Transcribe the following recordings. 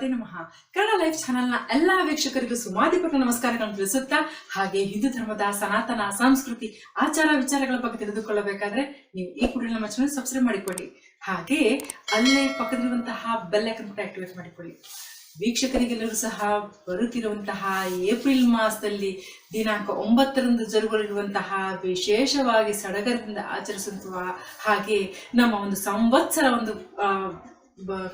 ಶ್ರೀಮಾತೆ ನಮಃ. ಕನ್ನಡ ಲೈಫ್ ಚಾನೆಲ್ನ ಎಲ್ಲಾ ವೀಕ್ಷಕರಿಗೂ ಸುಮಾಧಿಪಕ ನಮಸ್ಕಾರಗಳನ್ನು ತಿಳಿಸುತ್ತಾ, ಹಾಗೆ ಹಿಂದೂ ಧರ್ಮದ ಸನಾತನ, ಸಂಸ್ಕೃತಿ, ಆಚಾರ ವಿಚಾರಗಳ ಬಗ್ಗೆ ತಿಳಿದುಕೊಳ್ಳಬೇಕಾದ್ರೆ ನೀವು ಈ ಕೂಡಲೇ ನಮ್ಮ ಚಾನಲ್ ಸಬ್ಸ್ಕ್ರೈಬ್ ಮಾಡಿಕೊಳ್ಳಿ. ಹಾಗೆ ಅಲ್ಲೇ ಪಕ್ಕದಲ್ಲಿರುವಂತಹ ಬೆಲ್ ಐಕನ್ ಕೂಡ ಆಕ್ಟಿವೇಟ್ ಮಾಡಿಕೊಳ್ಳಿ. ವೀಕ್ಷಕರಿಗೆಲ್ಲರೂ ಸಹ ಬರುತ್ತಿರುವಂತಹ ಏಪ್ರಿಲ್ ಮಾಸದಲ್ಲಿ ದಿನಾಂಕ ಒಂಬತ್ತರಂದು ಜರುಗಲಿರುವಂತಹ ವಿಶೇಷವಾಗಿ ಸಡಗರದಿಂದ ಆಚರಿಸುವ ಹಾಗೆ ನಮ್ಮ ಒಂದು ಸಂವತ್ಸರ ಒಂದು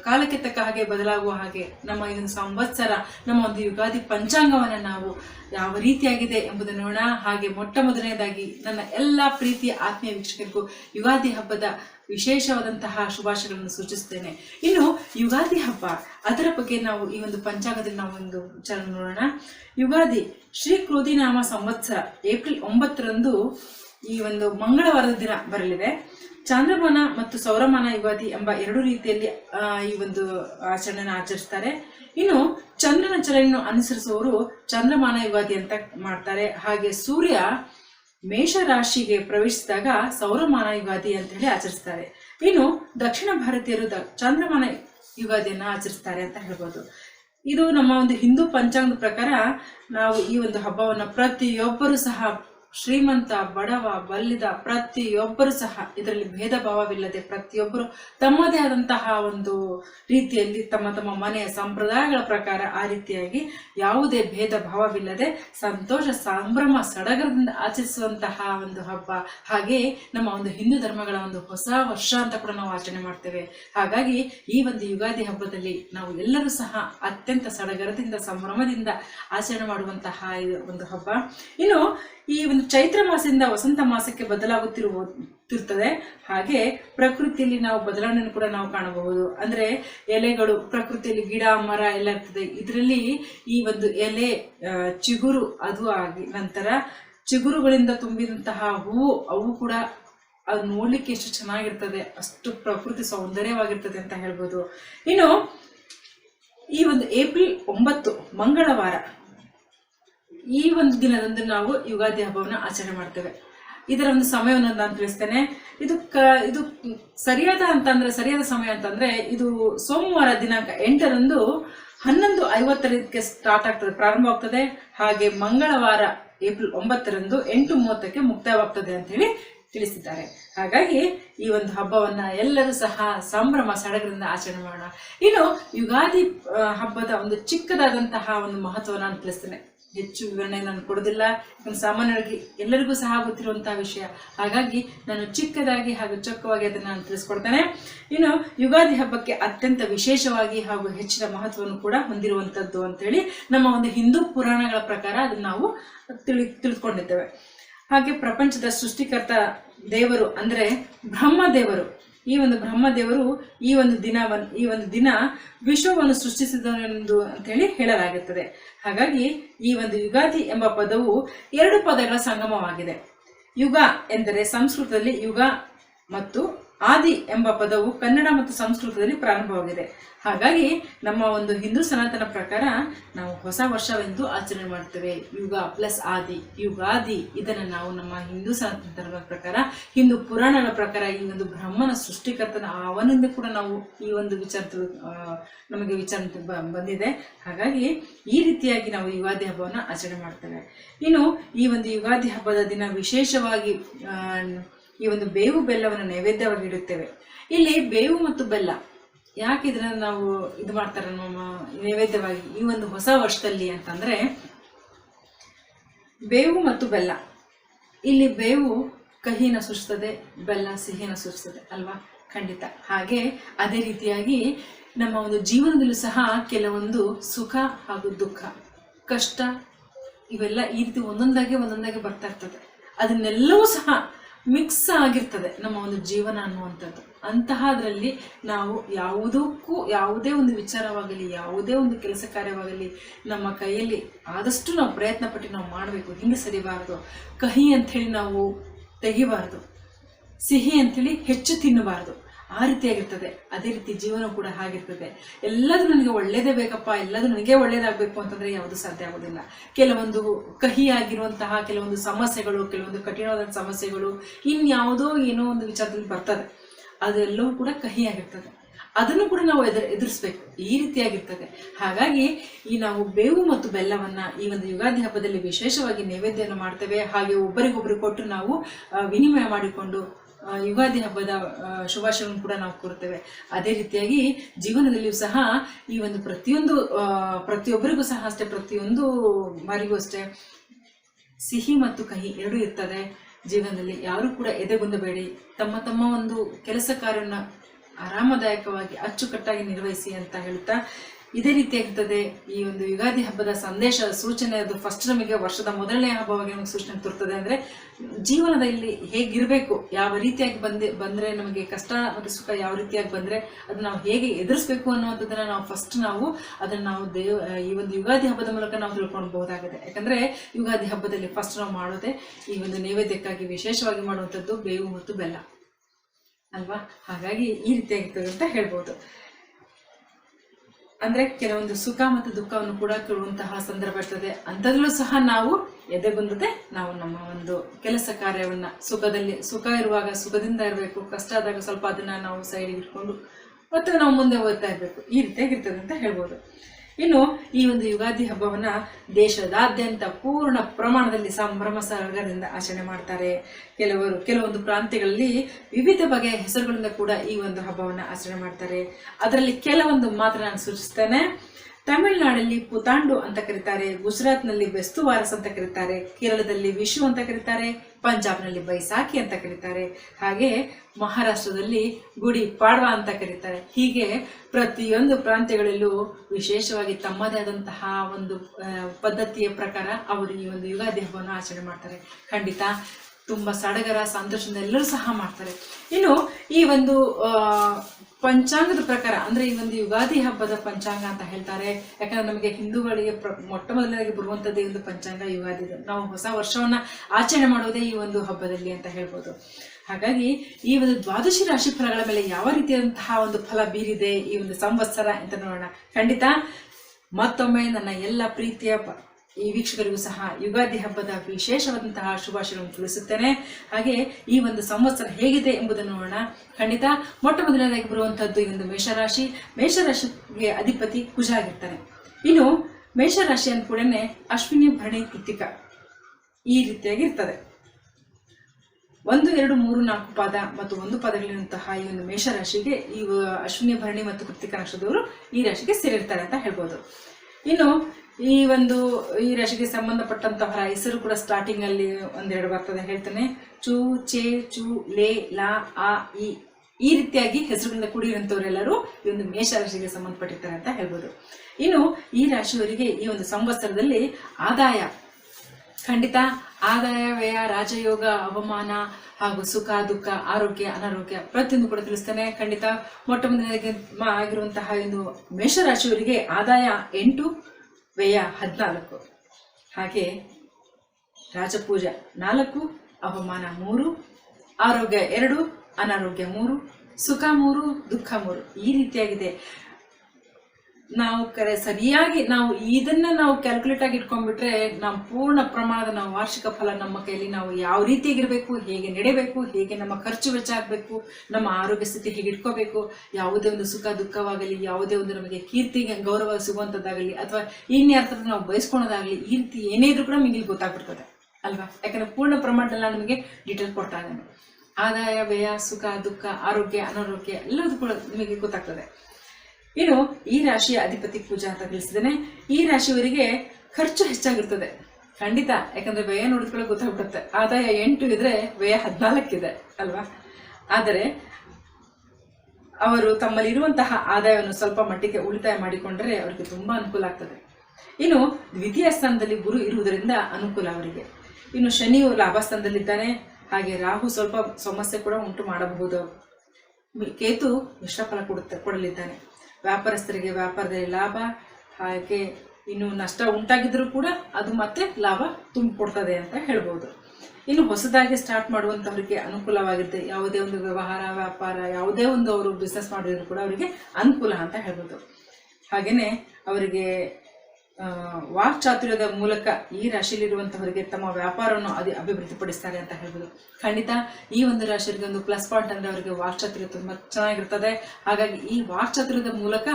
ಕಾಲಕ್ಕೆ ತಕ್ಕ ಹಾಗೆ ಬದಲಾಗುವ ಹಾಗೆ ನಮ್ಮ ಒಂದು ಸಂವತ್ಸರ, ನಮ್ಮ ಒಂದು ಯುಗಾದಿ ಪಂಚಾಂಗವನ್ನು ನಾವು ಯಾವ ರೀತಿಯಾಗಿದೆ ಎಂಬುದನ್ನು ನೋಡೋಣ. ಹಾಗೆ ಮೊಟ್ಟ ಮೊದಲನೇದಾಗಿ ನನ್ನ ಎಲ್ಲ ಪ್ರೀತಿಯ ಆತ್ಮೀಯ ವೀಕ್ಷಕರಿಗೂ ಯುಗಾದಿ ಹಬ್ಬದ ವಿಶೇಷವಾದಂತಹ ಶುಭಾಶಯಗಳನ್ನು ಸೂಚಿಸುತ್ತೇನೆ. ಇನ್ನು ಯುಗಾದಿ ಹಬ್ಬ, ಅದರ ಬಗ್ಗೆ ನಾವು ಈ ಒಂದು ಪಂಚಾಂಗದಲ್ಲಿ ನಾವು ಒಂದು ವಿಚಾರ ನೋಡೋಣ. ಯುಗಾದಿ ಶ್ರೀ ಕ್ರೋಧಿನಾಮ ಸಂವತ್ಸರ, ಏಪ್ರಿಲ್ ಒಂಬತ್ತರಂದು ಈ ಒಂದು ಮಂಗಳವಾರದ ದಿನ ಬರಲಿದೆ. ಚಾಂದ್ರಮಾನ ಮತ್ತು ಸೌರಮಾನ ಯುಗಾದಿ ಎಂಬ ಎರಡು ರೀತಿಯಲ್ಲಿ ಈ ಒಂದು ಆಚರಣೆಯನ್ನು ಆಚರಿಸ್ತಾರೆ. ಇನ್ನು ಚಂದ್ರನ ಚಲನೆಯನ್ನು ಅನುಸರಿಸುವವರು ಚಂದ್ರಮಾನ ಯುಗಾದಿ ಅಂತ ಮಾಡ್ತಾರೆ. ಹಾಗೆ ಸೂರ್ಯ ಮೇಷ ರಾಶಿಗೆ ಪ್ರವೇಶಿಸಿದಾಗ ಸೌರಮಾನ ಯುಗಾದಿ ಅಂತ ಹೇಳಿ ಆಚರಿಸ್ತಾರೆ. ಇನ್ನು ದಕ್ಷಿಣ ಭಾರತೀಯರು ಚಂದ್ರಮಾನ ಯುಗಾದಿಯನ್ನ ಆಚರಿಸ್ತಾರೆ ಅಂತ ಹೇಳ್ಬೋದು. ಇದು ನಮ್ಮ ಒಂದು ಹಿಂದೂ ಪಂಚಾಂಗದ ಪ್ರಕಾರ ನಾವು ಈ ಒಂದು ಹಬ್ಬವನ್ನು ಪ್ರತಿಯೊಬ್ಬರು ಸಹ ಶ್ರೀಮಂತ, ಬಡವ, ಬಲ್ಲಿದ ಪ್ರತಿಯೊಬ್ಬರು ಸಹ ಇದರಲ್ಲಿ ಭೇದ ಭಾವವಿಲ್ಲದೆ ಪ್ರತಿಯೊಬ್ಬರು ತಮ್ಮದೇ ಆದಂತಹ ಒಂದು ರೀತಿಯಲ್ಲಿ ತಮ್ಮ ತಮ್ಮ ಮನೆಯ ಸಂಪ್ರದಾಯಗಳ ಪ್ರಕಾರ ಆ ರೀತಿಯಾಗಿ ಯಾವುದೇ ಭೇದ ಭಾವವಿಲ್ಲದೆ ಸಂತೋಷ, ಸಂಭ್ರಮ, ಸಡಗರದಿಂದ ಆಚರಿಸುವಂತಹ ಒಂದು ಹಬ್ಬ. ಹಾಗೆ ನಮ್ಮ ಒಂದು ಹಿಂದೂ ಧರ್ಮಗಳ ಒಂದು ಹೊಸ ವರ್ಷ ಅಂತ ಕೂಡ ನಾವು ಆಚರಣೆ ಮಾಡ್ತೇವೆ. ಹಾಗಾಗಿ ಈ ಒಂದು ಯುಗಾದಿ ಹಬ್ಬದಲ್ಲಿ ನಾವು ಎಲ್ಲರೂ ಸಹ ಅತ್ಯಂತ ಸಡಗರದಿಂದ, ಸಂಭ್ರಮದಿಂದ ಆಚರಣೆ ಮಾಡುವಂತಹ ಒಂದು ಹಬ್ಬ. ಇನ್ನು ಈ ಒಂದು ಚೈತ್ರ ಮಾಸದಿಂದ ವಸಂತ ಮಾಸಕ್ಕೆ ಬದಲಾಗುತ್ತಿರುತ್ತಿರ್ತದೆ ಹಾಗೆ ಪ್ರಕೃತಿಯಲ್ಲಿ ನಾವು ಬದಲಾವಣೆಯನ್ನು ಕೂಡ ನಾವು ಕಾಣಬಹುದು. ಅಂದ್ರೆ ಎಲೆಗಳು, ಪ್ರಕೃತಿಯಲ್ಲಿ ಗಿಡ, ಮರ ಎಲ್ಲ ಇರ್ತದೆ. ಇದರಲ್ಲಿ ಈ ಒಂದು ಎಲೆ ಚಿಗುರು ಅದು ಆಗಿ ನಂತರ ಚಿಗುರುಗಳಿಂದ ತುಂಬಿದಂತಹ ಹೂವು, ಅವು ಕೂಡ ಅದು ನೋಡ್ಲಿಕ್ಕೆ ಎಷ್ಟು ಚೆನ್ನಾಗಿರ್ತದೆ, ಅಷ್ಟು ಪ್ರಕೃತಿ ಸೌಂದರ್ಯವಾಗಿರ್ತದೆ ಅಂತ ಹೇಳ್ಬೋದು. ಇನ್ನು ಈ ಒಂದು ಏಪ್ರಿಲ್ ಒಂಬತ್ತು ಮಂಗಳವಾರ ಈ ಒಂದು ದಿನದಂದು ನಾವು ಯುಗಾದಿ ಹಬ್ಬವನ್ನು ಆಚರಣೆ ಮಾಡ್ತೇವೆ. ಇದರ ಒಂದು ಸಮಯವನ್ನು ನಾನು ತಿಳಿಸ್ತೇನೆ. ಇದು ಕ, ಇದು ಸರಿಯಾದ ಅಂತಂದ್ರೆ, ಸರಿಯಾದ ಸಮಯ ಅಂತಂದ್ರೆ ಇದು ಸೋಮವಾರ ದಿನಾಂಕ ಎಂಟರಂದು ಹನ್ನೊಂದು ಐವತ್ತರಕ್ಕೆ ಸ್ಟಾರ್ಟ್ ಆಗ್ತದೆ ಪ್ರಾರಂಭವಾಗ್ತದೆ ಹಾಗೆ ಮಂಗಳವಾರ ಏಪ್ರಿಲ್ ಒಂಬತ್ತರಂದು ಎಂಟು ಮೂವತ್ತಕ್ಕೆ ಮುಕ್ತಾಯವಾಗ್ತದೆ ಅಂತ ಹೇಳಿ ತಿಳಿಸಿದ್ದಾರೆ. ಹಾಗಾಗಿ ಈ ಒಂದು ಹಬ್ಬವನ್ನ ಎಲ್ಲರೂ ಸಹ ಸಂಭ್ರಮ, ಸಡಗರದಿಂದ ಆಚರಣೆ ಮಾಡೋಣ. ಇನ್ನು ಯುಗಾದಿ ಹಬ್ಬದ ಒಂದು ಚಿಕ್ಕದಾದಂತಹ ಒಂದು ಮಹತ್ವವನ್ನು ನಾನು ತಿಳಿಸ್ತೇನೆ. ಹೆಚ್ಚು ವಿವರಣೆ ನಾನು ಕೊಡೋದಿಲ್ಲ ಸಾಮಾನ್ಯವಾಗಿ ಎಲ್ಲರಿಗೂ ಸಹ ಗೊತ್ತಿರುವಂತಹ ವಿಷಯ. ಹಾಗಾಗಿ ನಾನು ಚಿಕ್ಕದಾಗಿ ಹಾಗೂ ಚೊಕ್ಕವಾಗಿ ಅದನ್ನು ನಾನು ತಿಳಿಸ್ಕೊಡ್ತೇನೆ. ಇನ್ನು ಯುಗಾದಿ ಹಬ್ಬಕ್ಕೆ ಅತ್ಯಂತ ವಿಶೇಷವಾಗಿ ಹಾಗೂ ಹೆಚ್ಚಿನ ಮಹತ್ವವನ್ನು ಕೂಡ ಹೊಂದಿರುವಂಥದ್ದು ಅಂತೇಳಿ ನಮ್ಮ ಒಂದು ಹಿಂದೂ ಪುರಾಣಗಳ ಪ್ರಕಾರ ಅದನ್ನು ನಾವು ತಿಳಿ, ತಿಳಿದುಕೊಂಡಿದ್ದೇವೆ. ಹಾಗೆ ಪ್ರಪಂಚದ ಸೃಷ್ಟಿಕರ್ತ ದೇವರು ಅಂದ್ರೆ ಬ್ರಹ್ಮದೇವರು ಈ ಒಂದು ಬ್ರಹ್ಮದೇವರು ಈ ಒಂದು ದಿನವನ್ನು ಈ ಒಂದು ದಿನ ವಿಶ್ವವನ್ನು ಸೃಷ್ಟಿಸಿದನೆಂದು ಅಂತೇಳಿ ಹೇಳಲಾಗುತ್ತದೆ. ಹಾಗಾಗಿ ಈ ಒಂದು ಯುಗಾದಿ ಎಂಬ ಪದವು ಎರಡು ಪದಗಳ ಸಂಗಮವಾಗಿದೆ. ಯುಗ ಎಂದರೆ ಸಂಸ್ಕೃತದಲ್ಲಿ ಯುಗ ಮತ್ತು ಆದಿ ಎಂಬ ಪದವು ಕನ್ನಡ ಮತ್ತು ಸಂಸ್ಕೃತದಲ್ಲಿ ಪ್ರಾರಂಭವಾಗಿದೆ. ಹಾಗಾಗಿ ನಮ್ಮ ಒಂದು ಹಿಂದೂ ಸನಾತನ ಪ್ರಕಾರ ನಾವು ಹೊಸ ವರ್ಷವೆಂದು ಆಚರಣೆ ಮಾಡ್ತೇವೆ. ಯುಗ ಪ್ಲಸ್ ಆದಿ, ಯುಗಾದಿ, ಇದನ್ನು ನಾವು ನಮ್ಮ ಹಿಂದೂ ಸನಾತನ ಧರ್ಮದ ಪ್ರಕಾರ, ಹಿಂದೂ ಪುರಾಣಗಳ ಪ್ರಕಾರ ಈ ಒಂದು ಬ್ರಹ್ಮನ ಸೃಷ್ಟಿಕರ್ತನ ಅವನಿಂದ ಕೂಡ ನಾವು ಈ ಒಂದು ವಿಚಾರ ನಮಗೆ ವಿಚಾರ ಬಂದಿದೆ. ಹಾಗಾಗಿ ಈ ರೀತಿಯಾಗಿ ನಾವು ಯುಗಾದಿ ಹಬ್ಬವನ್ನು ಆಚರಣೆ ಮಾಡ್ತೇವೆ. ಇನ್ನು ಈ ಒಂದು ಯುಗಾದಿ ಹಬ್ಬದ ದಿನ ವಿಶೇಷವಾಗಿ ಈ ಒಂದು ಬೇವು ಬೆಲ್ಲವನ್ನು ನೈವೇದ್ಯವಾಗಿ ಇಡುತ್ತೇವೆ. ಇಲ್ಲಿ ಬೇವು ಮತ್ತು ಬೆಲ್ಲ, ಯಾಕೆ ಇದನ್ನ ನಾವು ಇದು ಮಾಡ್ತಾರೆ ನಮ್ಮ ನೈವೇದ್ಯವಾಗಿ ಈ ಒಂದು ಹೊಸ ವರ್ಷದಲ್ಲಿ ಅಂತಂದ್ರೆ, ಬೇವು ಮತ್ತು ಬೆಲ್ಲ. ಇಲ್ಲಿ ಬೇವು ಕಹಿನ ಸುರಿಸ್ತದೆ, ಬೆಲ್ಲ ಸಿಹಿನ ಸುರಿಸ್ತದೆ ಅಲ್ವಾ? ಖಂಡಿತ. ಹಾಗೆ ಅದೇ ರೀತಿಯಾಗಿ ನಮ್ಮ ಒಂದು ಜೀವನದಲ್ಲೂ ಸಹ ಕೆಲವೊಂದು ಸುಖ ಹಾಗೂ ದುಃಖ, ಕಷ್ಟ, ಇವೆಲ್ಲ ಈ ರೀತಿ ಒಂದೊಂದಾಗಿ ಒಂದೊಂದಾಗಿ ಬರ್ತಾ ಇರ್ತದೆ. ಅದನ್ನೆಲ್ಲವೂ ಸಹ ಮಿಕ್ಸ್ ಆಗಿರ್ತದೆ ನಮ್ಮ ಒಂದು ಜೀವನ ಅನ್ನುವಂಥದ್ದು. ಅಂತಹದ್ರಲ್ಲಿ ನಾವು ಯಾವುದಕ್ಕೂ ಯಾವುದೇ ಒಂದು ವಿಚಾರವಾಗಲಿ, ಯಾವುದೇ ಒಂದು ಕೆಲಸ ಕಾರ್ಯವಾಗಲಿ ನಮ್ಮ ಕೈಯಲ್ಲಿ ಆದಷ್ಟು ನಾವು ಪ್ರಯತ್ನ ಪಟ್ಟು ನಾವು ಮಾಡಬೇಕು. ಹಿಂಗೆ ಸರಿಬಾರ್ದು. ಕಹಿ ಅಂಥೇಳಿ ನಾವು ತೆಗಿಬಾರ್ದು. ಸಿಹಿ ಅಂಥೇಳಿ ಹೆಚ್ಚು ತಿನ್ನಬಾರ್ದು. ಆ ರೀತಿಯಾಗಿರ್ತದೆ. ಅದೇ ರೀತಿ ಜೀವನ ಕೂಡ ಹಾಗಿರ್ತದೆ. ಎಲ್ಲದೂ ನನಗೆ ಒಳ್ಳೇದೇ ಬೇಕಪ್ಪ, ಎಲ್ಲದೂ ನನಗೆ ಒಳ್ಳೇದಾಗಬೇಕು ಅಂತಂದ್ರೆ ಯಾವುದು ಸಾಧ್ಯ ಆಗೋದಿಲ್ಲ. ಕೆಲವೊಂದು ಕಹಿಯಾಗಿರುವಂತಹ, ಕೆಲವೊಂದು ಸಮಸ್ಯೆಗಳು, ಕೆಲವೊಂದು ಕಠಿಣವಾದ ಸಮಸ್ಯೆಗಳು ಇನ್ಯಾವುದೋ ಏನೋ ಒಂದು ವಿಚಾರದಲ್ಲಿ ಬರ್ತದೆ. ಅದೆಲ್ಲವೂ ಕೂಡ ಕಹಿಯಾಗಿರ್ತದೆ. ಅದನ್ನು ಕೂಡ ನಾವು ಎದುರ್, ಎದುರಿಸ್ಬೇಕು. ಈ ರೀತಿಯಾಗಿರ್ತದೆ. ಹಾಗಾಗಿ ಈ ನಾವು ಬೇವು ಮತ್ತು ಬೆಲ್ಲವನ್ನ ಈ ಒಂದು ಯುಗಾದಿ ಹಬ್ಬದಲ್ಲಿ ವಿಶೇಷವಾಗಿ ನೈವೇದ್ಯವನ್ನು ಮಾಡ್ತೇವೆ. ಹಾಗೆ ಒಬ್ಬರಿಗೊಬ್ಬರು ಕೊಟ್ಟು ನಾವು ವಿನಿಮಯ ಮಾಡಿಕೊಂಡು ಯುಗಾದಿ ಹಬ್ಬದ ಶುಭಾಶಯವನ್ನು ಕೂಡ ನಾವು ಕೋರುತ್ತೇವೆ ಅದೇ ರೀತಿಯಾಗಿ ಜೀವನದಲ್ಲಿಯೂ ಸಹ ಈ ಒಂದು ಪ್ರತಿಯೊಂದು ಪ್ರತಿಯೊಬ್ಬರಿಗೂ ಸಹ ಅಷ್ಟೇ, ಪ್ರತಿಯೊಂದು ಬಾರಿಗೂ ಅಷ್ಟೇ ಸಿಹಿ ಮತ್ತು ಕಹಿ ಎರಡೂ ಇರ್ತದೆ. ಜೀವನದಲ್ಲಿ ಯಾರು ಕೂಡ ಎದೆಗೊಂದಬೇಡಿ ತಮ್ಮ ತಮ್ಮ ಒಂದು ಕೆಲಸ ಕಾರ್ಯವನ್ನು ಆರಾಮದಾಯಕವಾಗಿ ಅಚ್ಚುಕಟ್ಟಾಗಿ ನಿರ್ವಹಿಸಿ ಅಂತ ಹೇಳ್ತಾ ಇದೇ ರೀತಿಯಾಗಿರ್ತದೆ ಈ ಒಂದು ಯುಗಾದಿ ಹಬ್ಬದ ಸಂದೇಶ ಸೂಚನೆ ಅದು ಫಸ್ಟ್ ನಮಗೆ ವರ್ಷದ ಮೊದಲನೇ ಹಬ್ಬವಾಗಿ ನಮಗೆ ಸೂಚನೆ ತೋರ್ತದೆ ಅಂದ್ರೆ ಜೀವನದಲ್ಲಿ ಹೇಗಿರಬೇಕು, ಯಾವ ರೀತಿಯಾಗಿ ಬಂದೆ ಬಂದ್ರೆ ನಮಗೆ ಕಷ್ಟ ಮತ್ತು ಸುಖ ಯಾವ ರೀತಿಯಾಗಿ ಬಂದ್ರೆ ಅದನ್ನ ನಾವು ಹೇಗೆ ಎದುರಿಸಬೇಕು ಅನ್ನುವಂಥದ್ದನ್ನು ನಾವು ಫಸ್ಟ್ ನಾವು ಅದನ್ನ ನಾವು ದೇವ ಈ ಒಂದು ಯುಗಾದಿ ಹಬ್ಬದ ಮೂಲಕ ನಾವು ತಿಳ್ಕೊಳ್ಬಹುದಾಗಿದೆ. ಯಾಕಂದ್ರೆ ಯುಗಾದಿ ಹಬ್ಬದಲ್ಲಿ ಫಸ್ಟ್ ನಾವು ಮಾಡೋದೇ ಈ ಒಂದು ನೈವೇದ್ಯಕ್ಕಾಗಿ ವಿಶೇಷವಾಗಿ ಮಾಡುವಂಥದ್ದು ಬೇವು ಮತ್ತು ಬೆಲ್ಲ. ಅಲ್ವಾ? ಹಾಗಾಗಿ ಈ ರೀತಿಯಾಗಿರ್ತದೆ ಅಂತ ಹೇಳ್ಬೋದು. ಅಂದ್ರೆ ಕೆಲವೊಂದು ಸುಖ ಮತ್ತು ದುಃಖವನ್ನು ಕೂಡ ಕೇಳುವಂತಹ ಸಂದರ್ಭ ಇರ್ತದೆ. ಅಂಥದ್ರಲ್ಲೂ ಸಹ ನಾವು ಎದೆಗುಂದದೆ ನಾವು ನಮ್ಮ ಒಂದು ಕೆಲಸ ಕಾರ್ಯವನ್ನ ಸುಖದಲ್ಲಿ ಸುಖ ಇರುವಾಗ ಸುಖದಿಂದ ಇರಬೇಕು, ಕಷ್ಟ ಆದಾಗ ಸ್ವಲ್ಪ ಅದನ್ನ ನಾವು ಸೈಡಿಗೆ ಇಟ್ಕೊಂಡು ಮತ್ತೆ ನಾವು ಮುಂದೆ ಓದ್ತಾ ಇರಬೇಕು. ಈ ರೀತಿಯಾಗಿರ್ತದೆ ಅಂತ ಹೇಳ್ಬೋದು. ಇನ್ನು ಈ ಒಂದು ಯುಗಾದಿ ಹಬ್ಬವನ್ನು ದೇಶದಾದ್ಯಂತ ಪೂರ್ಣ ಪ್ರಮಾಣದಲ್ಲಿ ಸಂಭ್ರಮ ಸಡಗರದಿಂದ ಆಚರಣೆ ಮಾಡ್ತಾರೆ. ಕೆಲವರು, ಕೆಲವೊಂದು ಪ್ರಾಂತ್ಯಗಳಲ್ಲಿ ವಿವಿಧ ಬಗೆಯ ಹೆಸರುಗಳಿಂದ ಕೂಡ ಈ ಒಂದು ಹಬ್ಬವನ್ನು ಆಚರಣೆ ಮಾಡ್ತಾರೆ. ಅದರಲ್ಲಿ ಕೆಲವೊಂದು ಮಾತ್ರ ನಾನು ಸೂಚಿಸ್ತೇನೆ. ತಮಿಳುನಾಡಲ್ಲಿ ಪುತಾಂಡು ಅಂತ ಕರೀತಾರೆ, ಗುಜರಾತ್ನಲ್ಲಿ ಬೆಸ್ತುವಾರಸ್ ಅಂತ ಕರೀತಾರೆ, ಕೇರಳದಲ್ಲಿ ವಿಶು ಅಂತ ಕರೀತಾರೆ ಪಂಜಾಬ್ನಲ್ಲಿ ಬೈಸಾಖಿ ಅಂತ ಕರೀತಾರೆ. ಹಾಗೆ ಮಹಾರಾಷ್ಟ್ರದಲ್ಲಿ ಗುಡಿ ಪಾಡ್ವಾ ಅಂತ ಕರೀತಾರೆ. ಹೀಗೆ ಪ್ರತಿಯೊಂದು ಪ್ರಾಂತ್ಯಗಳಲ್ಲೂ ವಿಶೇಷವಾಗಿ ತಮ್ಮದೇ ಆದಂತಹ ಒಂದು ಪದ್ಧತಿಯ ಪ್ರಕಾರ ಅವರು ಈ ಒಂದು ಯುಗಾದಿ ಹಬ್ಬವನ್ನು ಆಚರಣೆ ಮಾಡ್ತಾರೆ. ಖಂಡಿತ ತುಂಬಾ ಸಡಗರ ಸಂತೋಷದಿಂದ ಎಲ್ಲರೂ ಸಹ ಮಾಡ್ತಾರೆ. ಇನ್ನು ಈ ಒಂದು ಪಂಚಾಂಗದ ಪ್ರಕಾರ, ಅಂದ್ರೆ ಈ ಒಂದು ಯುಗಾದಿ ಹಬ್ಬದ ಪಂಚಾಂಗ ಅಂತ ಹೇಳ್ತಾರೆ. ಯಾಕಂದ್ರೆ ನಮಗೆ ಹಿಂದೂಗಳಿಗೆ ಪ್ರ- ಮೊಟ್ಟ ಮೊದಲನೇದಾಗಿ ಬರುವಂತದ್ದೇ ಒಂದು ಪಂಚಾಂಗ ಯುಗಾದಿ ನಾವು ಹೊಸ ವರ್ಷವನ್ನ ಆಚರಣೆ ಮಾಡೋದೇ ಈ ಒಂದು ಹಬ್ಬದಲ್ಲಿ ಅಂತ ಹೇಳ್ಬೋದು. ಹಾಗಾಗಿ ಈ ಒಂದು ದ್ವಾದಶಿ ರಾಶಿ ಫಲಗಳ ಮೇಲೆ ಯಾವ ರೀತಿಯಾದಂತಹ ಒಂದು ಫಲ ಬೀರಿದೆ, ಈ ಒಂದು ಸಂವತ್ಸರ ಅಂತ ನೋಡೋಣ. ಖಂಡಿತ ಮತ್ತೊಮ್ಮೆ ನನ್ನ ಎಲ್ಲ ಪ್ರೀತಿಯ ಈ ವೀಕ್ಷಕರಿಗೂ ಸಹ ಯುಗಾದಿ ಹಬ್ಬದ ವಿಶೇಷವಾದಂತಹ ಶುಭಾಶಯಗಳನ್ನು ತಿಳಿಸುತ್ತೇನೆ. ಹಾಗೆ ಈ ಒಂದು ಸಂವತ್ಸರ ಹೇಗಿದೆ ಎಂಬುದನ್ನು ನೋಡೋಣ. ಖಂಡಿತ ಮೊಟ್ಟ ಮೊದಲನೇದಾಗಿ ಬರುವಂತಹದ್ದು ಈ ಒಂದು ಮೇಷರಾಶಿ. ಮೇಷರಾಶಿಗೆ ಅಧಿಪತಿ ಕುಜ ಆಗಿರ್ತಾನೆ. ಇನ್ನು ಮೇಷರಾಶಿ ಅಂದ ಕೂಡನೆ ಅಶ್ವಿನಿ, ಭರಣಿ ಕೃತಿಕ ಈ ರೀತಿಯಾಗಿ ಇರ್ತದೆ ಒಂದು, ಎರಡು, ಮೂರು, ನಾಲ್ಕು ಪಾದ ಮತ್ತು ಒಂದು ಪದಗಳಿರುವಂತಹ ಈ ಒಂದು ಮೇಷರಾಶಿಗೆ ಈ, ಅಶ್ವಿನಿ, ಭರಣಿ ಮತ್ತು ಕೃತಿಕ ನಕ್ಷತ್ರದವರು ಈ ರಾಶಿಗೆ ಸೇರಿರ್ತಾರೆ ಅಂತ ಹೇಳ್ಬೋದು. ಇನ್ನು ಈ ಒಂದು, ಈ ರಾಶಿಗೆ ಸಂಬಂಧಪಟ್ಟಂತಹ ಹೆಸರು ಕೂಡ ಸ್ಟಾರ್ಟಿಂಗ್ ಅಲ್ಲಿ ಒಂದೆರಡು ಬರ್ತದೆ, ಹೇಳ್ತೇನೆ. ಚು, ಚೆ, ಚು, ಲೇ, ಲಾ, ಆ ಇ ಈ ರೀತಿಯಾಗಿ ಹೆಸರುಗಳಿಂದ ಕೂಡಿರುವಂತವರೆಲ್ಲರೂ ಈ ಒಂದು ಮೇಷ ರಾಶಿಗೆ ಸಂಬಂಧಪಟ್ಟಿರ್ತಾರೆ ಅಂತ ಹೇಳ್ಬೋದು. ಇನ್ನು ಈ ರಾಶಿಯವರಿಗೆ ಈ ಒಂದು ಸಂವತ್ಸರದಲ್ಲಿ ಆದಾಯ, ಖಂಡಿತ ಆದಾಯ ವ್ಯಯ ರಾಜಯೋಗ, ಅವಮಾನ ಹಾಗೂ ಸುಖ, ದುಃಖ, ಆರೋಗ್ಯ, ಅನಾರೋಗ್ಯ ಪ್ರತಿಯೊಂದು ಕೂಡ ತಿಳಿಸ್ತಾನೆ. ಖಂಡಿತ ಮೊಟ್ಟ ಮೊದಲನೇ ಆಗಿರುವಂತಹ ಒಂದು ಮೇಷರಾಶಿಯವರಿಗೆ ಆದಾಯ ಎಂಟು ವ್ಯಯ ಹದಿನಾಲ್ಕು. ಹಾಗೆ ರಾಜಪೂಜ ನಾಲ್ಕು, ಅವಮಾನ ಮೂರು, ಆರೋಗ್ಯ ಎರಡು, ಅನಾರೋಗ್ಯ ಮೂರು, ಸುಖ ಮೂರು, ದುಃಖ ಮೂರು. ಈ ರೀತಿಯಾಗಿದೆ. ನಾವು ಕರೆ ಸರಿಯಾಗಿ ನಾವು ಇದನ್ನ ನಾವು ಕ್ಯಾಲ್ಕುಲೇಟ್ ಆಗಿ ಇಟ್ಕೊಂಡ್ಬಿಟ್ರೆ ನಮ್ಮ ಪೂರ್ಣ ಪ್ರಮಾಣದ ನಾವು ವಾರ್ಷಿಕ ಫಲ ನಮ್ಮ ಕೈಯಲ್ಲಿ ನಾವು ಯಾವ ರೀತಿಯಾಗಿರ್ಬೇಕು ಹೇಗೆ ನಡೆಯಬೇಕು ಹೇಗೆ ನಮ್ಮ ಖರ್ಚು ವೆಚ್ಚ ಆಗಬೇಕು ನಮ್ಮ ಆರೋಗ್ಯ ಸ್ಥಿತಿ ಹೇಗೆ ಇಟ್ಕೋಬೇಕು, ಯಾವುದೇ ಒಂದು ಸುಖ ದುಃಖವಾಗಲಿ, ಯಾವುದೇ ಒಂದು ನಮಗೆ ಕೀರ್ತಿ ಗೌರವ ಸಿಗುವಂಥದ್ದಾಗಲಿ ಅಥವಾ ಇನ್ಯಾರ ನಾವು ಬಯಸ್ಕೊಳೋದಾಗಲಿ ಈ ರೀತಿ ಏನೇ ಇದ್ರೂ ಕೂಡ ನಿಮಗೆ ಗೊತ್ತಾಗ್ಬಿಡ್ತದೆ, ಅಲ್ವಾ? ಯಾಕಂದ್ರೆ ಪೂರ್ಣ ಪ್ರಮಾಣದಲ್ಲಿ ನಮಗೆ ನಿಮಗೆ ಡೀಟೇಲ್ ಕೊಡ್ತಾ ಆದಾಯ, ವ್ಯಯ, ಸುಖ, ದುಃಖ, ಆರೋಗ್ಯ, ಅನಾರೋಗ್ಯ ಎಲ್ಲದೂ ಕೂಡ ನಿಮಗೆ ಗೊತ್ತಾಗ್ತದೆ. ಇನ್ನು ಈ ರಾಶಿಯ ಅಧಿಪತಿ ಪೂಜಾ ಅಂತ ತಿಳಿಸಿದ್ದೇನೆ. ಈ ರಾಶಿಯವರಿಗೆ ಖರ್ಚು ಹೆಚ್ಚಾಗಿರ್ತದೆ. ಖಂಡಿತ. ಯಾಕಂದ್ರೆ ವ್ಯಯ ನೋಡಿದ್ಕೊಳ್ಳೆ ಗೊತ್ತಾಗ್ಬಿಡುತ್ತೆ. ಆದಾಯ ಎಂಟು ಇದ್ರೆ ವ್ಯಯ ಹದಿನಾಲ್ಕಿದೆ, ಅಲ್ವಾ? ಆದರೆ ಅವರು ತಮ್ಮಲ್ಲಿರುವಂತಹ ಆದಾಯವನ್ನು ಸ್ವಲ್ಪ ಮಟ್ಟಿಗೆ ಉಳಿತಾಯ ಮಾಡಿಕೊಂಡರೆ ಅವರಿಗೆ ತುಂಬಾ ಅನುಕೂಲ ಆಗ್ತದೆ. ಇನ್ನು ದ್ವಿತೀಯ ಸ್ಥಾನದಲ್ಲಿ ಗುರು ಇರುವುದರಿಂದ ಅನುಕೂಲ ಅವರಿಗೆ. ಇನ್ನು ಶನಿಯು ಲಾಭ ಸ್ಥಾನದಲ್ಲಿದ್ದಾನೆ. ಹಾಗೆ ರಾಹು ಸ್ವಲ್ಪ ಸಮಸ್ಯೆ ಕೂಡ ಉಂಟು ಮಾಡಬಹುದು. ಕೇತು ಮಿಶ್ರಫಲ ಕೊಡುತ್ತೆ ಕೊಡಲಿದ್ದಾನೆ. ವ್ಯಾಪಾರಸ್ಥರಿಗೆ ವ್ಯಾಪಾರದಲ್ಲಿ ಲಾಭ, ಹಾಗೆ ಇನ್ನು ನಷ್ಟ ಉಂಟಾಗಿದ್ರೂ ಕೂಡ ಅದು ಮತ್ತೆ ಲಾಭ ತುಂಬಿಕೊಡ್ತದೆ ಅಂತ ಹೇಳ್ಬೋದು. ಇನ್ನು ಹೊಸದಾಗಿ ಸ್ಟಾರ್ಟ್ ಮಾಡುವಂಥವ್ರಿಗೆ ಅನುಕೂಲವಾಗಿರುತ್ತೆ. ಯಾವುದೇ ಒಂದು ವ್ಯವಹಾರ, ವ್ಯಾಪಾರ, ಯಾವುದೇ ಒಂದು ಅವರು ಬಿಸ್ನೆಸ್ ಮಾಡಿದ್ರು ಕೂಡ ಅವರಿಗೆ ಅನುಕೂಲ ಅಂತ ಹೇಳ್ಬೋದು. ಹಾಗೆಯೇ ಅವರಿಗೆ ವಾಕ್ಚಾತುರ್ಯದ ಮೂಲಕ ಈ ರಾಶಿಯಲ್ಲಿರುವಂತಹವರಿಗೆ ತಮ್ಮ ವ್ಯಾಪಾರವನ್ನು ಅದಿ ಅಭಿವೃದ್ಧಿಪಡಿಸ್ತಾರೆ ಅಂತ ಹೇಳ್ಬೋದು. ಖಂಡಿತ ಈ ಒಂದು ರಾಶಿಯವರಿಗೆ ಒಂದು ಪ್ಲಸ್ ಪಾಯಿಂಟ್ ಅಂದ್ರೆ ಅವರಿಗೆ ವಾಕ್ಚಾತುರ್ಯ ತುಂಬಾ ಚೆನ್ನಾಗಿರ್ತದೆ. ಹಾಗಾಗಿ ಈ ವಾಕ್ಚಾತುರ್ಯದ ಮೂಲಕ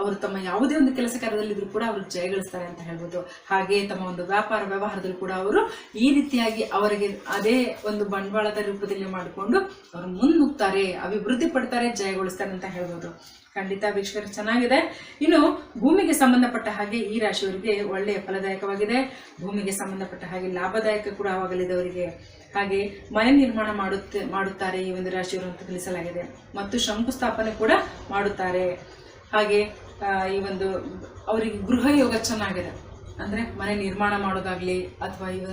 ಅವರು ತಮ್ಮ ಯಾವುದೇ ಒಂದು ಕೆಲಸ ಕಾರ್ಯದಲ್ಲಿದ್ದರೂ ಕೂಡ ಅವರು ಜಯಗಳಿಸ್ತಾರೆ ಅಂತ ಹೇಳ್ಬೋದು. ಹಾಗೆ ತಮ್ಮ ಒಂದು ವ್ಯಾಪಾರ ವ್ಯವಹಾರದಲ್ಲಿ ಕೂಡ ಅವರು ಈ ರೀತಿಯಾಗಿ ಅವರಿಗೆ ಅದೇ ಒಂದು ಬಂಡವಾಳದ ರೂಪದಲ್ಲಿ ಮಾಡಿಕೊಂಡು ಅವರು ಮುನ್ನುಗ್ತಾರೆ ಅಭಿವೃದ್ಧಿ ಪಡ್ತಾರೆ ಜಯಗೊಳಿಸ್ತಾರೆ ಅಂತ ಹೇಳ್ಬೋದು. ಖಂಡಿತ ವೀಕ್ಷಕರು ಚೆನ್ನಾಗಿದೆ. ಇನ್ನು ಭೂಮಿಗೆ ಸಂಬಂಧಪಟ್ಟ ಹಾಗೆ ಈ ರಾಶಿಯವರಿಗೆ ಒಳ್ಳೆಯ ಫಲದಾಯಕವಾಗಿದೆ. ಭೂಮಿಗೆ ಸಂಬಂಧಪಟ್ಟ ಹಾಗೆ ಲಾಭದಾಯಕ ಕೂಡ ಆವಾಗಲಿದೆ ಅವರಿಗೆ ಹಾಗೆ ಮನೆ ನಿರ್ಮಾಣ ಮಾಡುತ್ತೆ, ಮಾಡುತ್ತಾರೆ ಈ ಒಂದು ರಾಶಿಯವರು ಅಂತ ತಿಳಿಸಲಾಗಿದೆ. ಮತ್ತು ಶಂಕುಸ್ಥಾಪನೆ ಕೂಡ ಮಾಡುತ್ತಾರೆ. ಹಾಗೆ ಈ ಒಂದು ಅವರಿಗೆ ಗೃಹ ಯೋಗ ಚೆನ್ನಾಗಿದೆ. ಅಂದ್ರೆ ಮನೆ ನಿರ್ಮಾಣ ಮಾಡೋದಾಗ್ಲಿ ಅಥವಾ ಇವ,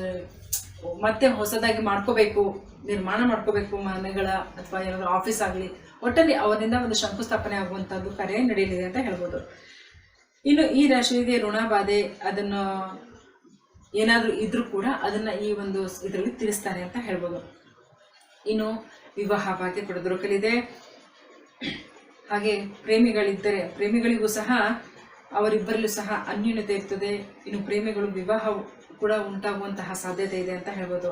ಮತ್ತೆ ಹೊಸದಾಗಿ ಮಾಡ್ಕೋಬೇಕು, ನಿರ್ಮಾಣ ಮಾಡ್ಕೋಬೇಕು ಮನೆಗಳ ಅಥವಾ ಏನಾದ್ರು ಆಫೀಸ್ ಆಗಲಿ. ಒಟ್ಟಲ್ಲಿ ಅವರಿಂದ ಒಂದು ಶಂಕುಸ್ಥಾಪನೆ ಆಗುವಂಥದ್ದು ಕಾರ್ಯ ನಡೆಯಲಿದೆ ಅಂತ ಹೇಳ್ಬೋದು. ಇನ್ನು ಈ ರಾಶಿಗೆ ಋಣಬಾಧೆ ಅದನ್ನು ಏನಾದರೂ ಇದ್ರೂ ಕೂಡ ಅದನ್ನ ಈ ಒಂದು ಇದರಲ್ಲಿ ತಿಳಿಸ್ತಾರೆ ಅಂತ ಹೇಳ್ಬೋದು. ಇನ್ನು ವಿವಾಹ ಭಾಗ್ಯ ಕೂಡ ದೊರಕಲಿದೆ. ಹಾಗೆ ಪ್ರೇಮಿಗಳಿದ್ದರೆ, ಪ್ರೇಮಿಗಳಿಗೂ ಸಹ ಅವರಿಬ್ಬರಲ್ಲೂ ಸಹ ಅನ್ಯೂನ್ಯತೆ ಇರ್ತದೆ. ಇನ್ನು ಪ್ರೇಮಿಗಳು ವಿವಾಹ ಕೂಡ ಉಂಟಾಗುವಂತಹ ಸಾಧ್ಯತೆ ಇದೆ ಅಂತ ಹೇಳ್ಬೋದು.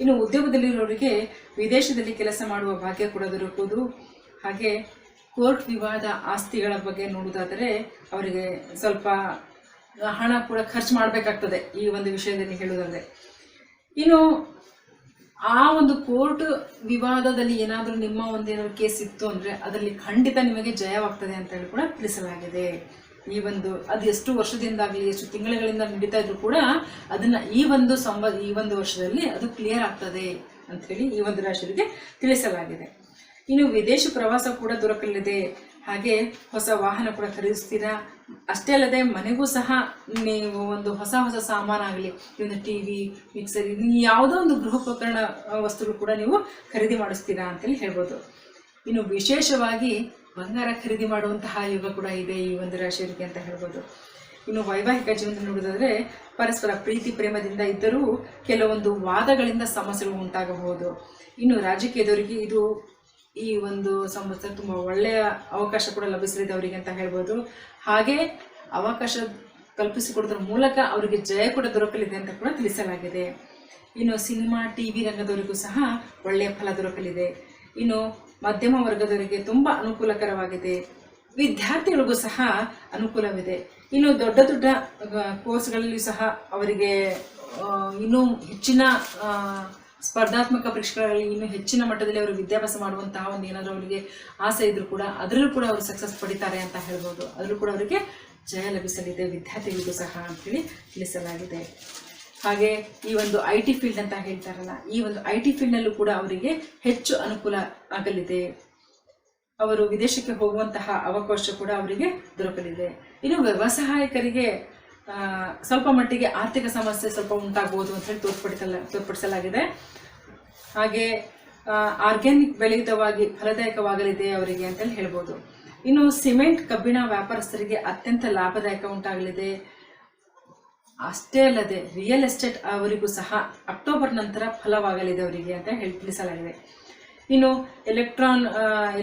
ಇನ್ನು ಉದ್ಯೋಗದಲ್ಲಿರೋರಿಗೆ ವಿದೇಶದಲ್ಲಿ ಕೆಲಸ ಮಾಡುವ ಭಾಗ್ಯ ಕೂಡ ದೊರಕುವುದು. ಹಾಗೆ ಕೋರ್ಟ್ ವಿವಾದ ಆಸ್ತಿಗಳ ಬಗ್ಗೆ ನೋಡುವುದಾದರೆ ಅವರಿಗೆ ಸ್ವಲ್ಪ ಹಣ ಕೂಡ ಖರ್ಚು ಮಾಡಬೇಕಾಗ್ತದೆ ಈ ಒಂದು ವಿಷಯದಲ್ಲಿ ಹೇಳುವುದಾದರೆ. ಇನ್ನು ಆ ಒಂದು ಕೋರ್ಟ್ ವಿವಾದದಲ್ಲಿ ಏನಾದರೂ ನಿಮ್ಮ ಒಂದೇನಾದ್ರು ಕೇಸ್ ಇತ್ತು ಅಂದರೆ ಅದರಲ್ಲಿ ಖಂಡಿತ ನಿಮಗೆ ಜಯವಾಗ್ತದೆ ಅಂತ ಹೇಳಿ ಕೂಡ ತಿಳಿಸಲಾಗಿದೆ. ಈ ಒಂದು ಅದು ಎಷ್ಟು ವರ್ಷದಿಂದಾಗಲಿ, ಎಷ್ಟು ತಿಂಗಳುಗಳಿಂದ ನಡೀತಾ ಇದ್ರು ಕೂಡ ಅದನ್ನ ಈ ಒಂದು ಈ ಒಂದು ವರ್ಷದಲ್ಲಿ ಅದು ಕ್ಲಿಯರ್ ಆಗ್ತದೆ ಅಂತ ಹೇಳಿ ಈ ಒಂದು ರಾಶಿಯವರಿಗೆ ತಿಳಿಸಲಾಗಿದೆ. ಇನ್ನು ವಿದೇಶ ಪ್ರವಾಸ ಕೂಡ ದೊರಕಲಿದೆ. ಹಾಗೆ ಹೊಸ ವಾಹನ ಕೂಡ ಖರೀದಿಸ್ತೀರಾ? ಅಷ್ಟೇ ಅಲ್ಲದೆ ಮನೆಗೂ ಸಹ ನೀವು ಒಂದು ಹೊಸ ಹೊಸ ಸಾಮಾನಾಗಲಿ ಒಂದು ಟಿ ವಿ ಮಿಕ್ಸರ್ ಯಾವುದೋ ಒಂದು ಗೃಹೋಪಕರಣ ವಸ್ತುಗಳು ಕೂಡ ನೀವು ಖರೀದಿ ಮಾಡಿಸ್ತೀರಾ ಅಂತೇಳಿ ಹೇಳ್ಬೋದು. ಇನ್ನು ವಿಶೇಷವಾಗಿ ಬಂಗಾರ ಖರೀದಿ ಮಾಡುವಂತಹ ಯುಗ ಕೂಡ ಇದೆ ಈ ಒಂದು ರಾಶಿಯವರಿಗೆ ಅಂತ ಹೇಳ್ಬೋದು. ಇನ್ನು ವೈವಾಹಿಕ ಜೀವನ ನೋಡೋದಾದರೆ ಪರಸ್ಪರ ಪ್ರೀತಿ, ಪ್ರೇಮದಿಂದ ಇದ್ದರೂ ಕೆಲವೊಂದು ವಾದಗಳಿಂದ ಸಮಸ್ಯೆಗಳು ಉಂಟಾಗಬಹುದು. ಇನ್ನು ರಾಜಕೀಯದವರಿಗೆ ಇದು ಈ ಒಂದು ಸಂಸ್ಥೆ ತುಂಬ ಒಳ್ಳೆಯ ಅವಕಾಶ ಕೂಡ ಲಭಿಸಲಿದೆ ಅವರಿಗೆ ಅಂತ ಹೇಳ್ಬೋದು. ಹಾಗೆ ಅವಕಾಶ ಕಲ್ಪಿಸಿಕೊಡೋದ್ರ ಮೂಲಕ ಅವರಿಗೆ ಜಯ ಕೂಡ ದೊರಕಲಿದೆ ಅಂತ ಕೂಡ ತಿಳಿಸಲಾಗಿದೆ. ಇನ್ನು ಸಿನಿಮಾ ಟಿ ವಿ ರಂಗದವರಿಗೂ ಸಹ ಒಳ್ಳೆಯ ಫಲ ದೊರಕಲಿದೆ. ಇನ್ನು ಮಧ್ಯಮ ವರ್ಗದವರಿಗೆ ತುಂಬ ಅನುಕೂಲಕರವಾಗಿದೆ. ವಿದ್ಯಾರ್ಥಿಗಳಿಗೂ ಸಹ ಅನುಕೂಲವಿದೆ. ಇನ್ನು ದೊಡ್ಡ ದೊಡ್ಡ ಕೋರ್ಸ್ಗಳಲ್ಲಿಯೂ ಸಹ ಅವರಿಗೆ ಇನ್ನೂ ಹೆಚ್ಚಿನ ಸ್ಪರ್ಧಾತ್ಮಕ ಪರೀಕ್ಷೆಗಳಲ್ಲಿ ಇನ್ನೂ ಹೆಚ್ಚಿನ ಮಟ್ಟದಲ್ಲಿ ಅವರು ವಿದ್ಯಾಭ್ಯಾಸ ಮಾಡುವಂತಹ ಒಂದು ಏನಾದರೂ ಅವರಿಗೆ ಆಸೆ ಇದ್ರೂ ಕೂಡ ಅದರಲ್ಲೂ ಕೂಡ ಅವರು ಸಕ್ಸಸ್ ಪಡಿತಾರೆ ಅಂತ ಹೇಳ್ಬೋದು. ಅದರಲ್ಲೂ ಕೂಡ ಅವರಿಗೆ ಜಯ ಲಭಿಸಲಿದೆ. ವಿದ್ಯಾರ್ಥಿಗಳಿಗೂ ಸಹ ಅಂತೇಳಿ ತಿಳಿಸಲಾಗಿದೆ. ಹಾಗೆ ಈ ಒಂದು ಐ ಟಿ ಫೀಲ್ಡ್ ಅಂತ ಹೇಳ್ತಾರಲ್ಲ, ಈ ಒಂದು ಐ ಟಿ ಫೀಲ್ಡ್ನಲ್ಲೂ ಕೂಡ ಅವರಿಗೆ ಹೆಚ್ಚು ಅನುಕೂಲ ಆಗಲಿದೆ. ಅವರು ವಿದೇಶಕ್ಕೆ ಹೋಗುವಂತಹ ಅವಕಾಶ ಕೂಡ ಅವರಿಗೆ ದೊರಕಲಿದೆ. ಇನ್ನು ವ್ಯವಸಾಯಕರಿಗೆ ಸ್ವಲ್ಪ ಮಟ್ಟಿಗೆ ಆರ್ಥಿಕ ಸಮಸ್ಯೆ ಸ್ವಲ್ಪ ಉಂಟಾಗಬಹುದು ಅಂತ ಹೇಳಿ ತೋರ್ಪಡಿಸಲ, ತೋರ್ಪಡಿಸಲಾಗಿದೆ. ಹಾಗೆ ಆರ್ಗ್ಯಾನಿಕ್ ಬೆಳೆಯುತವಾಗಿ ಫಲದಾಯಕವಾಗಲಿದೆ ಅವರಿಗೆ ಅಂತೇಳಿ ಹೇಳ್ಬೋದು. ಇನ್ನು ಸಿಮೆಂಟ್ ಕಬ್ಬಿಣ ವ್ಯಾಪಾರಸ್ಥರಿಗೆ ಅತ್ಯಂತ ಲಾಭದಾಯಕ ಉಂಟಾಗಲಿದೆ. ಅಷ್ಟೇ ಅಲ್ಲದೆ ರಿಯಲ್ ಎಸ್ಟೇಟ್ ಅವರಿಗೂ ಸಹ ಅಕ್ಟೋಬರ್ ನಂತರ ಫಲವಾಗಲಿದೆ ಅವರಿಗೆ ಅಂತ ಹೇಳಿ ತಿಳಿಸಲಾಗಿದೆ. ಇನ್ನು ಎಲೆಕ್ಟ್ರಾನ್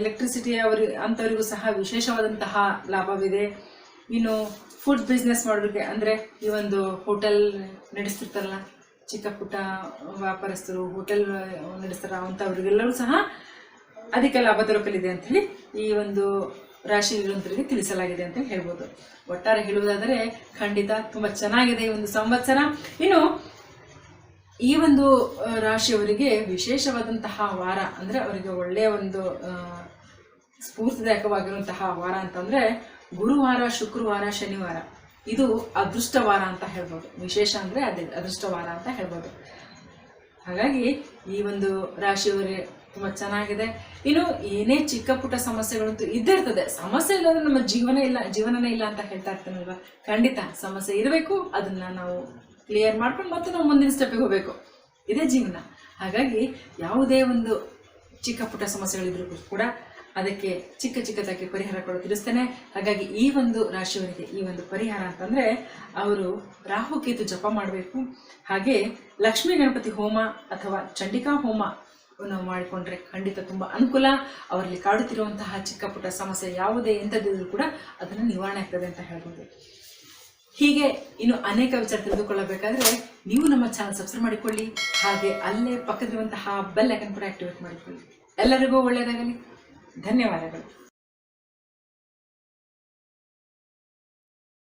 ಎಲೆಕ್ಟ್ರಿಸಿಟಿ ಅವರಿ ಅಂಥವರಿಗೂ ಸಹ ವಿಶೇಷವಾದಂತಹ ಲಾಭವಿದೆ. ಇನ್ನು ಫುಡ್ ಬಿಸ್ನೆಸ್ ಮಾಡೋರಿಗೆ ಅಂದರೆ ಈ ಒಂದು ಹೋಟೆಲ್ ನಡೆಸ್ತಿರ್ತಾರಲ್ಲ ಚಿಕ್ಕ ಪುಟ್ಟ ವ್ಯಾಪಾರಸ್ಥರು ಹೋಟೆಲ್ ನಡೆಸ್ತಾರ ಅಂಥವ್ರಿಗೆಲ್ಲರೂ ಸಹ ಅಧಿಕ ಲಾಭ ದೊರಕಲಿದೆ ಅಂತ ಹೇಳಿ ಈ ಒಂದು ರಾಶಿ ಇರುವಂತರಿಗೆ ತಿಳಿಸಲಾಗಿದೆ ಅಂತ ಹೇಳ್ಬೋದು. ಒಟ್ಟಾರೆ ಹೇಳುವುದಾದರೆ, ಖಂಡಿತ ತುಂಬ ಚೆನ್ನಾಗಿದೆ ಈ ಒಂದು ಸಂವತ್ಸರ. ಇನ್ನು ಈ ಒಂದು ರಾಶಿಯವರಿಗೆ ವಿಶೇಷವಾದಂತಹ ವಾರ, ಅಂದರೆ ಅವರಿಗೆ ಒಳ್ಳೆಯ ಒಂದು ಸ್ಫೂರ್ತಿದಾಯಕವಾಗಿರುವಂತಹ ವಾರ ಅಂತಂದ್ರೆ ಗುರುವಾರ, ಶುಕ್ರವಾರ, ಶನಿವಾರ. ಇದು ಅದೃಷ್ಟವಾರ ಅಂತ ಹೇಳ್ಬೋದು. ವಿಶೇಷ ಅಂದರೆ ಅದೇ, ಅದೃಷ್ಟವಾರ ಅಂತ ಹೇಳ್ಬೋದು. ಹಾಗಾಗಿ ಈ ಒಂದು ರಾಶಿಯವರಿಗೆ ತುಂಬ ಚೆನ್ನಾಗಿದೆ. ಇನ್ನು ಏನೇ ಚಿಕ್ಕ ಪುಟ್ಟ ಸಮಸ್ಯೆಗಳಂತೂ ಇದ್ದೇ ಇರ್ತದೆ. ಸಮಸ್ಯೆ ಇಲ್ಲದ್ರೆ ನಮ್ಮ ಜೀವನ ಇಲ್ಲ, ಜೀವನನೇ ಇಲ್ಲ ಅಂತ ಹೇಳ್ತಾ ಇರ್ತಾನಲ್ವ? ಖಂಡಿತ ಸಮಸ್ಯೆ ಇರಬೇಕು, ಅದನ್ನ ನಾವು ಕ್ಲಿಯರ್ ಮಾಡ್ಕೊಂಡು ಮತ್ತೆ ನಾವು ಮುಂದಿನ ಸ್ಟೆಪ್ಪಿಗೆ ಹೋಗ್ಬೇಕು. ಇದೇ ಜೀವನ. ಹಾಗಾಗಿ ಯಾವುದೇ ಒಂದು ಚಿಕ್ಕ ಪುಟ್ಟ ಸಮಸ್ಯೆಗಳಿದ್ರು ಕೂಡ ಅದಕ್ಕೆ ಚಿಕ್ಕ ಚಿಕ್ಕದಾಗಿ ಪರಿಹಾರ ಕೊಡೋ ತಿಳಿಸ್ತೇನೆ. ಹಾಗಾಗಿ ಈ ಒಂದು ರಾಶಿಯವರಿಗೆ ಈ ಒಂದು ಪರಿಹಾರ ಅಂತಂದ್ರೆ ಅವರು ರಾಹುಕೇತು ಜಪ ಮಾಡಬೇಕು. ಹಾಗೆ ಲಕ್ಷ್ಮೀ ಗಣಪತಿ ಹೋಮ ಅಥವಾ ಚಂಡಿಕಾ ಹೋಮ ನಾವು ಮಾಡಿಕೊಂಡ್ರೆ ಖಂಡಿತ ತುಂಬಾ ಅನುಕೂಲ. ಅವರಲ್ಲಿ ಕಾಡುತ್ತಿರುವಂತಹ ಚಿಕ್ಕ ಪುಟ್ಟ ಸಮಸ್ಯೆ ಯಾವುದೇ ಎಂಥದ್ದಿದ್ರು ಕೂಡ ಅದನ್ನು ನಿವಾರಣೆ ಆಗ್ತದೆ ಅಂತ ಹೇಳ್ಬೋದು. ಹೀಗೆ ಇನ್ನು ಅನೇಕ ವಿಚಾರ ತಿಳಿದುಕೊಳ್ಳಬೇಕಾದ್ರೆ ನೀವು ನಮ್ಮ ಚಾನಲ್ ಸಬ್ಸ್ಕ್ರೈಬ್ ಮಾಡಿಕೊಳ್ಳಿ. ಹಾಗೆ ಅಲ್ಲೇ ಪಕ್ಕದಿರುವಂತಹ ಬೆಲ್ ಐಕನ್ ಕೂಡ ಆಕ್ಟಿವೇಟ್ ಮಾಡಿಕೊಳ್ಳಿ. ಎಲ್ಲರಿಗೂ ಒಳ್ಳೆಯದಾಗಲಿ. धन्यवाद।